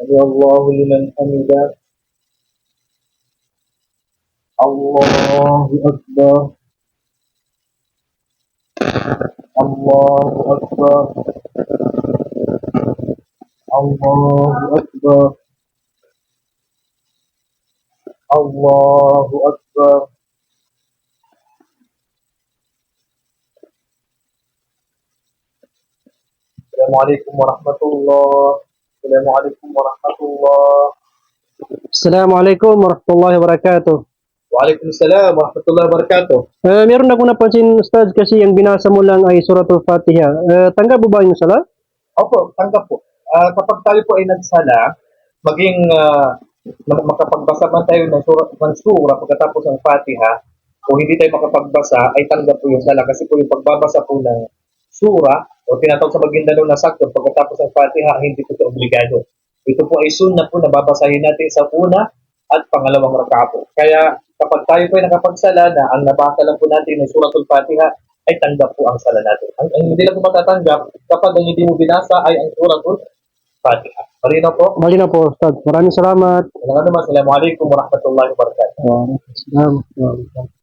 سمع الله لمن حمده الله أكبر الله أكبر الله أكبر الله أكبر السلام عليكم ورحمة الله السلام عليكم ورحمة الله Assalamualaikum warahmatullahi wabarakatuh. وعليكم السلام ورحمة الله وبركاته Uh, meron ako napansin, Ustad, kasi yung binasa mo lang ay Suratul Fatiha. Uh, tanggap mo ba yung sala? Opo, tanggap po. Ah, kapag tayo po ay nagsala, maging ah, mak- makapagbasa man tayo ng sura, ng sura pagkatapos ng Fatiha, o hindi tayo makapagbasa, ay tanggap po yung sala. Kasi po yung pagbabasa po ng sura, o tinatawag sa Maguindanao na sakto, pagkatapos ng Fatiha, hindi po ito obligado. Ito po ay sunna po na babasahin natin sa una at pangalawang raka po. Kaya kapag tayo po ay nakapagsala na ang nabasa lang po natin ng suratul Fatiha, ay tanggap po ang sala natin. Ang, ang hindi lang po matatanggap kapag ang hindi mo binasa ay ang suratul Fatiha. Malinaw po? Mali na po, Ustad. Maraming salamat. Walang ano, Assalamualaikum warahmatullahi wabarakatuh. Waalaikumsalam.